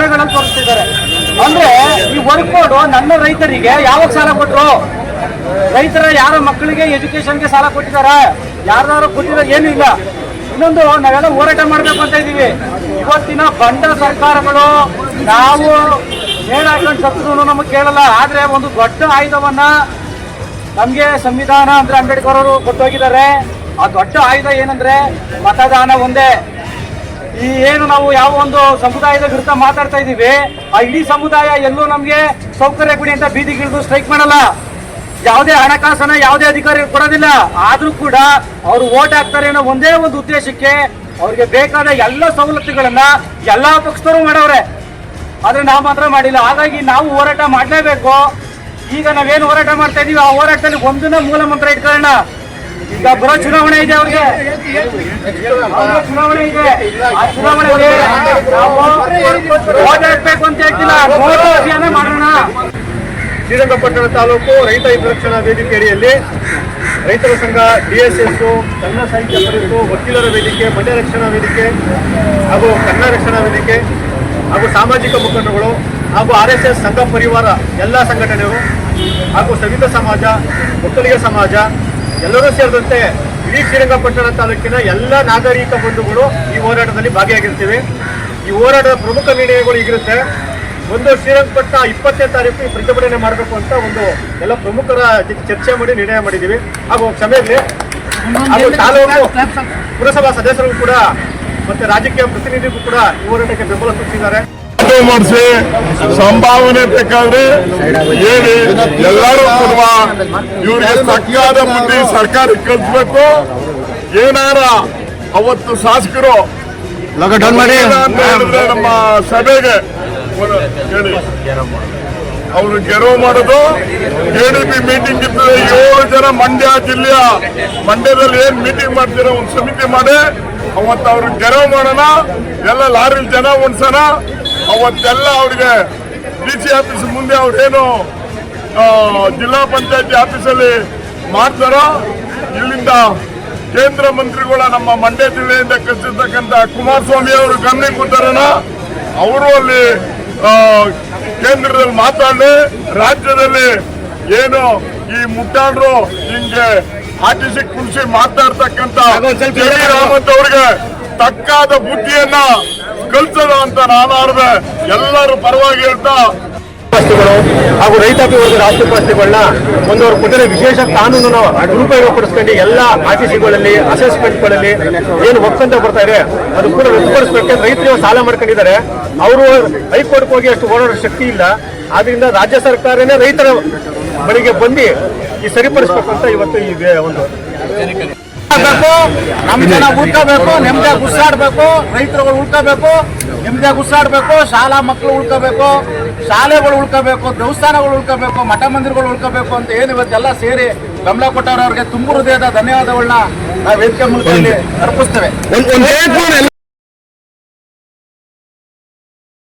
ಸುಣೆಗಳನ್ನು ತೋರಿಸ್ತಿದ್ದಾರೆ. ಅಂದ್ರೆ ಈ ವರ್ಕ್ ನನ್ನ ರೈತರಿಗೆ ಯಾವಾಗ ಸಾಲ ಕೊಟ್ಟರು ರೈತರ ಯಾರ ಮಕ್ಕಳಿಗೆ ಎಜುಕೇಶನ್ಗೆ ಸಾಲ ಕೊಟ್ಟಿದ್ದಾರೆ? ಯಾರ್ದಾರು ಕೊಟ್ಟಿದ್ದಾರೆ ಏನು ಇಲ್ಲ. ಇನ್ನೊಂದು, ನಾವೆಲ್ಲ ಹೋರಾಟ ಮಾಡ್ಬೇಕು ಅಂತ ಇದ್ದೀವಿ. ಇವತ್ತಿನ ಬಂಡ ಸರ್ಕಾರಗಳು ನಾವು ಏನಾಗ್ಕೊಂಡು ಸತ್ರು ನಮಗೆ ಕೇಳಲ್ಲ. ಆದ್ರೆ ಒಂದು ದೊಡ್ಡ ಆಯುಧವನ್ನ ನಮ್ಗೆ ಸಂವಿಧಾನ ಅಂದ್ರೆ ಅಂಬೇಡ್ಕರ್ ಅವರು ಕೊಟ್ಟೋಗಿದ್ದಾರೆ. ಆ ದೊಡ್ಡ ಆಯುಧ ಏನಂದ್ರೆ ಮತದಾನ ಒಂದೇ. ಈ ಏನು ನಾವು ಯಾವ ಒಂದು ಸಮುದಾಯದ ವಿರುದ್ಧ ಮಾತಾಡ್ತಾ ಇದ್ದೀವಿ, ಆ ಇಡೀ ಸಮುದಾಯ ಎಲ್ಲೂ ನಮ್ಗೆ ಸೌಕರ್ಯ ಕೊಡಿ ಅಂತ ಬೀದಿಗಿಳಿದು ಸ್ಟ್ರೈಕ್ ಮಾಡಲ್ಲ. ಯಾವುದೇ ಹಣಕಾಸನ್ನ ಯಾವುದೇ ಅಧಿಕಾರಿ ಕೊಡೋದಿಲ್ಲ. ಆದ್ರೂ ಕೂಡ ಅವರು ಓಟ್ ಹಾಕ್ತಾರೆ ಅನ್ನೋ ಒಂದೇ ಒಂದು ಉದ್ದೇಶಕ್ಕೆ ಅವ್ರಿಗೆ ಬೇಕಾದ ಎಲ್ಲ ಸವಲತ್ತುಗಳನ್ನ ಎಲ್ಲಾ ಪಕ್ಷದವರು ಮಾಡವ್ರೆ. ಆದ್ರೆ ನಾವು ಮಾತ್ರ ಮಾಡಿಲ್ಲ. ಹಾಗಾಗಿ ನಾವು ಹೋರಾಟ ಮಾಡಲೇಬೇಕು. ಈಗ ನಾವೇನು ಹೋರಾಟ ಮಾಡ್ತಾ ಇದೀವಿ? ಆ ಹೋರಾಟದಲ್ಲಿ ಒಂದನ್ನ ಮೂಲ ಮಂತ್ರ ಇಟ್ಕೊಳ್ಳೋಣ. ಈಗ ಬರೋ ಚುನಾವಣೆ ಇದೆ ಅವ್ರಿಗೆ. ಚುನಾವಣೆ ಇದೆ. ಆ ಚುನಾವಣೆಗೆ ನಾವು ಓಟ್ ಅಂತ ಹೇಳ್ತಿಲ್ಲ. ಮಾಡೋಣ. ಶ್ರೀರಂಗಪಟ್ಟಣ ತಾಲೂಕು ರೈತ ಹಿತರಕ್ಷಣಾ ವೇದಿಕೆ ಅಡಿಯಲ್ಲಿ ರೈತರ ಸಂಘ ಡಿಎಸ್ಎಸ್ ಕನ್ನಡ ಸಾಹಿತ್ಯ ಪರಿಷತ್ತು ವಕೀಲರ ವೇದಿಕೆ ಮಂಡ್ಯ ರಕ್ಷಣಾ ವೇದಿಕೆ ಹಾಗೂ ಕನ್ನಡ ರಕ್ಷಣಾ ವೇದಿಕೆ ಹಾಗೂ ಸಾಮಾಜಿಕ ಮುಖಂಡಗಳು ಹಾಗೂ ಆರ್ ಎಸ್ ಎಸ್ ಸಂಘ ಪರಿವಾರ ಎಲ್ಲ ಸಂಘಟನೆಗಳು ಹಾಗೂ ಸವಿತ ಸಮಾಜ, ಒಕ್ಕಲಿಗ ಸಮಾಜ ಎಲ್ಲರೂ ಸೇರಿದಂತೆ ಇಡೀ ಶ್ರೀರಂಗಪಟ್ಟಣ ತಾಲೂಕಿನ ಎಲ್ಲ ನಾಗರಿಕ ಬಂಧುಗಳು ಈ ಹೋರಾಟದಲ್ಲಿ ಭಾಗಿಯಾಗಿರ್ತೀವಿ. ಈ ಹೋರಾಟದ ಪ್ರಮುಖ ನಿರ್ಣಯಗಳು ಈಗಿರುತ್ತೆ ಒಂದು ಶ್ರೀರಂಗಪಟ್ಟಣ ಇಪ್ಪತ್ತನೇ ತಾರೀಕು ಈ ಪ್ರತಿಭಟನೆ ಮಾಡಬೇಕು ಅಂತ ಒಂದು ಎಲ್ಲ ಪ್ರಮುಖರ ಚರ್ಚೆ ಮಾಡಿ ನಿರ್ಣಯ ಮಾಡಿದ್ದೀವಿ. ಹಾಗೂ ಕ್ಷಮೆಯಲ್ಲಿ ಹಾಗೂ ತಾಲೂಕು ಪುರಸಭಾ ಸದಸ್ಯರು ಕೂಡ ಮತ್ತೆ ರಾಜಕೀಯ ಪ್ರತಿನಿಧಿಗೂ ಕೂಡ ಈ ಹೋರಾಟಕ್ಕೆ ಬೆಂಬಲ ಸೂಚಿಸಿದ್ದಾರೆ. ಮಾಡಿಸಿ ಸಂಭಾವನೆ ಬೇಕಾದ್ರೆ ಹೇಳಿ. ಎಲ್ಲರೂ ಕೊಡುವ ಇವರಿಗೆ ಸಕಿಯಾದ ಮುಂದೆ ಸರ್ಕಾರ ಕಲ್ಸ್ಬೇಕು ಏನಾರ ಅವತ್ತು ಶಾಸಕರು ನಮ್ಮ ಸಭೆಗೆ ಅವರು ಗೆರವು ಮಾಡೋದು. ಎಡಿಪಿ ಮೀಟಿಂಗ್ ಇರ್ತದೆ ಏಳು ಜನ ಮಂಡ್ಯ ಜಿಲ್ಲೆಯ ಮಂಡ್ಯದಲ್ಲಿ ಏನ್ ಮೀಟಿಂಗ್ ಮಾಡ್ತೀರೋ ಒಂದು ಸಮಿತಿ ಮಾಡಿ. ಅವತ್ತು ಅವ್ರಿಗೆ ಗೆರವು ಮಾಡೋಣ. ಎಲ್ಲ ಲಾರಿ ಜನ ಉಣ್ಸೋಣ. ಅವತ್ತೆಲ್ಲ ಅವ್ರಿಗೆ ಡಿ ಸಿ ಆಫೀಸ್ ಮುಂದೆ ಅವ್ರೇನು ಜಿಲ್ಲಾ ಪಂಚಾಯತಿ ಆಫೀಸಲ್ಲಿ ಮಾಡ್ತಾರೋ ಇಲ್ಲಿಂದ ಕೇಂದ್ರ ಮಂತ್ರಿಗಳ ನಮ್ಮ ಮಂಡ್ಯ ಜಿಲ್ಲೆಯಿಂದ ಕಳಿಸಿರ್ತಕ್ಕಂಥ ಕುಮಾರಸ್ವಾಮಿ ಅವರು ಗಮನಕ್ಕೆ ಕೊಡ್ತಾರನ ಅವರು ಅಲ್ಲಿ ಕೇಂದ್ರದಲ್ಲಿ ಮಾತಾಡಿ ರಾಜ್ಯದಲ್ಲಿ ಏನು ಈ ಮುಟ್ಟಾಡ್ರು ಹಿಂಗೆ ಆಟಿಸಿ ಕುಣಿಸಿ ಮಾತಾಡ್ತಕ್ಕಂಥ ರಾಮಂತ್ ಅವ್ರಿಗೆ ತಕ್ಕಾದ ಬುದ್ಧಿಯನ್ನ ಕಲ್ಸೋದು ಅಂತ ನಾನು ಆಡ್ದೆ. ಎಲ್ಲರೂ ಪರವಾಗಿ ಹೇಳ್ತಾ. ಹಾಗೂ ರೈತಾಪಿ ವರ್ಗದ ಒಂದು ಅವ್ರು ಕೊಟ್ಟಿರೋ ವಿಶೇಷ ಕಾನೂನನ್ನು ದುರುಪಯೋಗ ಪಡಿಸ್ಕೊಂಡು ಎಲ್ಲ ಆರ್ಟಿಸಿಗಳಲ್ಲಿ ಅಸೆಸ್ಮೆಂಟ್ಗಳಲ್ಲಿ ಏನು ಒಪ್ಪಂತ ಬರ್ತಾ ಇದೆ, ಅದು ಕೂಡ ರದ್ದುಪಡಿಸ್ಬೇಕು ರೈತರು ಸಾಲ ಮಾಡ್ಕೊಂಡಿದ್ದಾರೆ. ಅವರು ಹೈಕೋರ್ಟ್ಗೆ ಹೋಗಿ ಅಷ್ಟು ಓಡಾಡೋ ಶಕ್ತಿ ಇಲ್ಲ. ಆದ್ರಿಂದ ರಾಜ್ಯ ಸರ್ಕಾರನೇ ರೈತರ ಬಳಿಗೆ ಬಂದು ಈ ಸರಿಪಡಿಸ್ಬೇಕು ಅಂತ ಇವತ್ತು ಈ ಒಂದು ಬೇಕು ನಮ್ ಜನ ಉಳ್ಕೋಬೇಕು ನೆಮ್ಮದಿಯಾಗಿ ಗುಸ್ಸಾಡ್ಬೇಕು ರೈತರುಗಳು ಉಳ್ಕೋಬೇಕು ನೆಮ್ಮದಿಯಾಗಿ ಉಸಾಡ್ಬೇಕು ಶಾಲಾ ಮಕ್ಕಳು ಉಳ್ಕೋಬೇಕು ಶಾಲೆಗಳು ಉಳ್ಕೋಬೇಕು ದೇವಸ್ಥಾನಗಳು ಉಳ್ಕೋಬೇಕು ಮಠ ಮಂದಿರಗಳು ಉಳ್ಕೋಬೇಕು ಅಂತ ಏನು ಇವತ್ತೆಲ್ಲ ಸೇರಿ ಗಮಲ ಕೊಟ್ಟವ್ರವ್ರಿಗೆ ತುಂಬ ಹೃದಯದ ಧನ್ಯವಾದಗಳನ್ನ ನಾವು ವೇದಿಕೆ ಮೂಲಕ ಅರ್ಪಿಸ್ತೇವೆ.